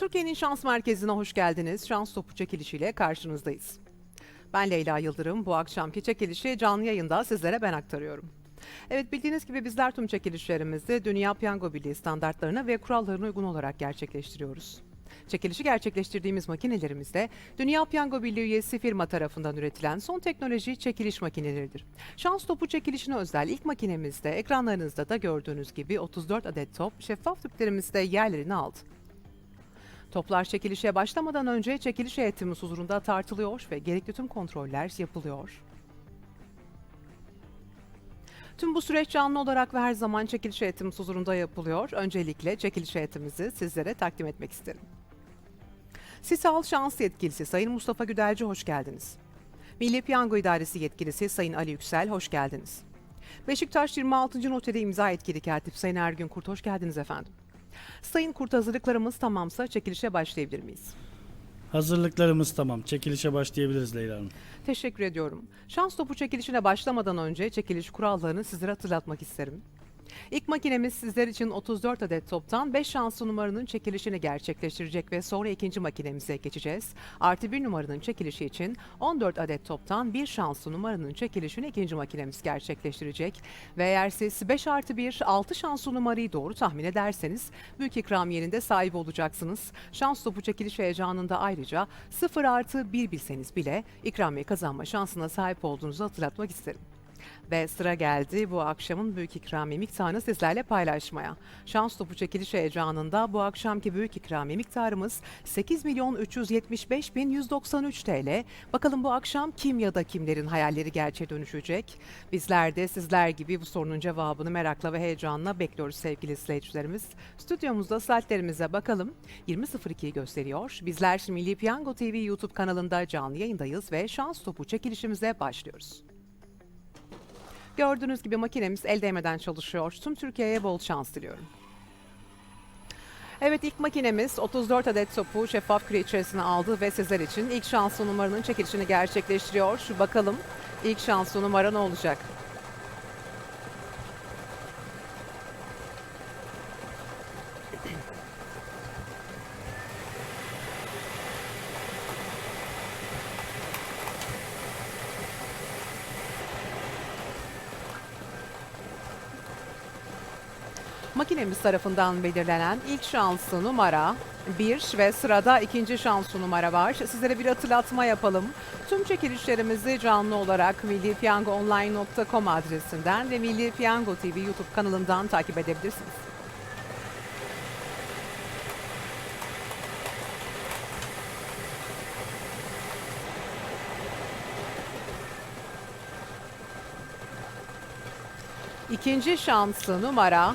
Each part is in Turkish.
Türkiye'nin şans merkezine hoş geldiniz. Şans topu çekilişiyle karşınızdayız. Ben Leyla Yıldırım. Bu akşamki çekilişi canlı yayında sizlere ben aktarıyorum. Evet bildiğiniz gibi bizler tüm çekilişlerimizi Dünya Piyango Birliği standartlarına ve kurallarına uygun olarak gerçekleştiriyoruz. Çekilişi gerçekleştirdiğimiz makinelerimizde Dünya Piyango Birliği üyesi firma tarafından üretilen son teknoloji çekiliş makineleridir. Şans topu çekilişine özel ilk makinemizde ekranlarınızda da gördüğünüz gibi 34 adet top şeffaf tüplerimizde yerlerini aldı. Toplar çekilişe başlamadan önce çekiliş heyetimiz huzurunda tartılıyor ve gerekli tüm kontroller yapılıyor. Tüm bu süreç canlı olarak ve her zaman çekiliş heyetimiz huzurunda yapılıyor. Öncelikle çekiliş heyetimizi sizlere takdim etmek isterim. Sisal Şans Yetkilisi Sayın Mustafa Güdelci hoş geldiniz. Milli Piyango İdaresi Yetkilisi Sayın Ali Yüksel hoş geldiniz. Beşiktaş 26. noteri imza etkili katip Sayın Ergün Kurt hoş geldiniz efendim. Sayın Kurt hazırlıklarımız tamamsa çekilişe başlayabilir miyiz? Hazırlıklarımız tamam. Çekilişe başlayabiliriz Leyla Hanım. Teşekkür ediyorum. Şans topu çekilişine başlamadan önce çekiliş kurallarını sizlere hatırlatmak isterim. İlk makinemiz sizler için 34 adet toptan 5 şanslı numaranın çekilişini gerçekleştirecek ve sonra ikinci makinemize geçeceğiz. Artı bir numaranın çekilişi için 14 adet toptan 1 şanslı numaranın çekilişini ikinci makinemiz gerçekleştirecek. Ve eğer siz 5 artı 1, 6 şanslı numarayı doğru tahmin ederseniz büyük ikramiyenin de sahibi olacaksınız. Şans topu çekiliş heyecanında ayrıca 0 artı 1 bilseniz bile ikramiye kazanma şansına sahip olduğunuzu hatırlatmak isterim. Ve sıra geldi bu akşamın büyük ikramiye miktarını sizlerle paylaşmaya. Şans topu çekiliş heyecanında bu akşamki büyük ikramiye miktarımız 8 milyon 375 bin 193 TL. Bakalım bu akşam kim ya da kimlerin hayalleri gerçeğe dönüşecek? Bizler de sizler gibi bu sorunun cevabını merakla ve heyecanla bekliyoruz sevgili izleyicilerimiz. Stüdyomuzda saatlerimize bakalım. 20.02'yi gösteriyor. Bizler Milli Piyango TV YouTube kanalında canlı yayındayız ve şans topu çekilişimize başlıyoruz. Gördüğünüz gibi makinemiz el değmeden çalışıyor. Tüm Türkiye'ye bol şans diliyorum. Evet ilk makinemiz 34 adet topu şeffaf küre içerisine aldı ve sizler için ilk şanslı numaranın çekilişini gerçekleştiriyor. Şu bakalım ilk şanslı numara ne olacak? Makinemiz tarafından belirlenen ilk şanslı numara 1 ve sırada ikinci şanslı numara var. Sizlere bir hatırlatma yapalım. Tüm çekilişlerimizi canlı olarak millipiyangoonline.com adresinden ve Milli Piyango TV YouTube kanalından takip edebilirsiniz. İkinci şanslı numara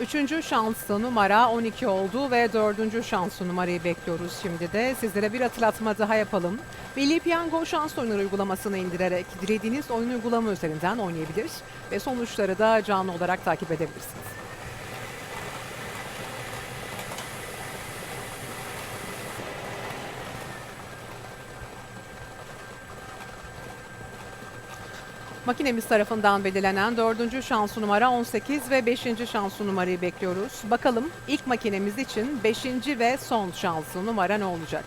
Üçüncü şanslı numara 12 oldu ve dördüncü şanslı numarayı bekliyoruz şimdi de. Sizlere bir hatırlatma daha yapalım. Milli Piyango şans oyunları uygulamasını indirerek dilediğiniz oyun uygulama üzerinden oynayabilir ve sonuçları da canlı olarak takip edebilirsiniz. Makinemiz tarafından belirlenen dördüncü şansı numara 18 ve beşinci şansı numarayı bekliyoruz. Bakalım ilk makinemiz için beşinci ve son şansı numara ne olacak?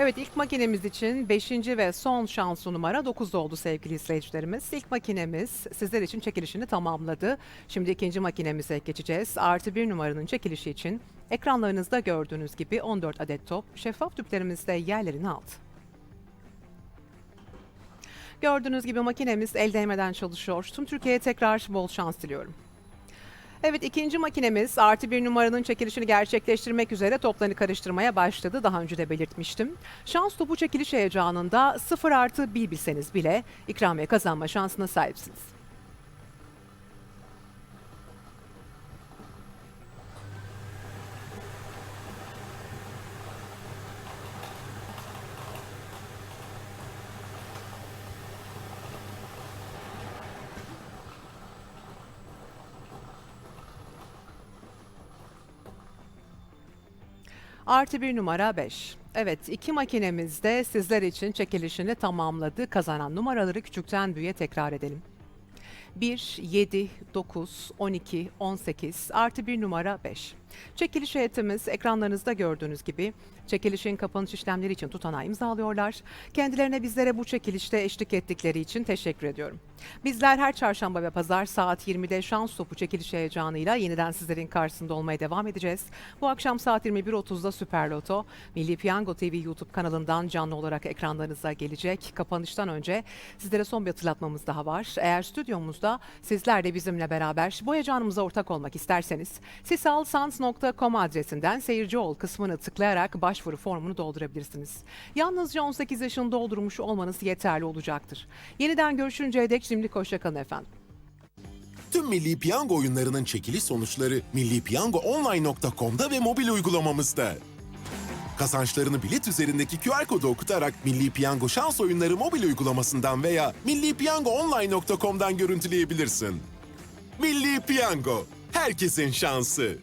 Evet ilk makinemiz için 5. ve son şansı numara 9 oldu sevgili izleyicilerimiz. İlk makinemiz sizler için çekilişini tamamladı. Şimdi ikinci makinemize geçeceğiz. Artı bir numaranın çekilişi için ekranlarınızda gördüğünüz gibi 14 adet top şeffaf tüplerimizde yerlerini aldı. Gördüğünüz gibi makinemiz el değmeden çalışıyor. Tüm Türkiye'ye tekrar bol şans diliyorum. Evet ikinci makinemiz artı bir numaranın çekilişini gerçekleştirmek üzere toplarını karıştırmaya başladı. Daha önce de belirtmiştim. Şans topu çekiliş heyecanında 0 artı 1 bilseniz bile ikramiye kazanma şansına sahipsiniz. Artı bir numara 5. Evet iki makinemiz de sizler için çekilişini tamamladı. Kazanan numaraları küçükten büyüğe tekrar edelim. 1, 7, 9, 12, 18 artı bir numara 5. Çekiliş heyetimiz ekranlarınızda gördüğünüz gibi çekilişin kapanış işlemleri için tutanağı imzalıyorlar. Kendilerine bizlere bu çekilişte eşlik ettikleri için teşekkür ediyorum. Bizler her çarşamba ve pazar saat 20'de şans topu çekiliş heyecanıyla yeniden sizlerin karşısında olmaya devam edeceğiz. Bu akşam saat 21.30'da Süper Loto, Milli Piyango TV YouTube kanalından canlı olarak ekranlarınıza gelecek. Kapanıştan önce sizlere son bir hatırlatmamız daha var. Eğer stüdyomuzda sizler de bizimle beraber bu heyecanımıza ortak olmak isterseniz sisalsans.com adresinden seyirci ol kısmını tıklayarak başvuru formunu doldurabilirsiniz. Yalnızca 18 yaşını doldurmuş olmanız yeterli olacaktır. Yeniden görüşünceye dek şimdilik hoşçakalın efendim. Tüm Milli Piyango oyunlarının çekiliş sonuçları millipiyangoonline.com'da ve mobil uygulamamızda. Kazançlarını bilet üzerindeki QR kodu okutarak Milli Piyango şans oyunları mobil uygulamasından veya millipiyangoonline.com'dan görüntüleyebilirsin. Milli Piyango, herkesin şansı.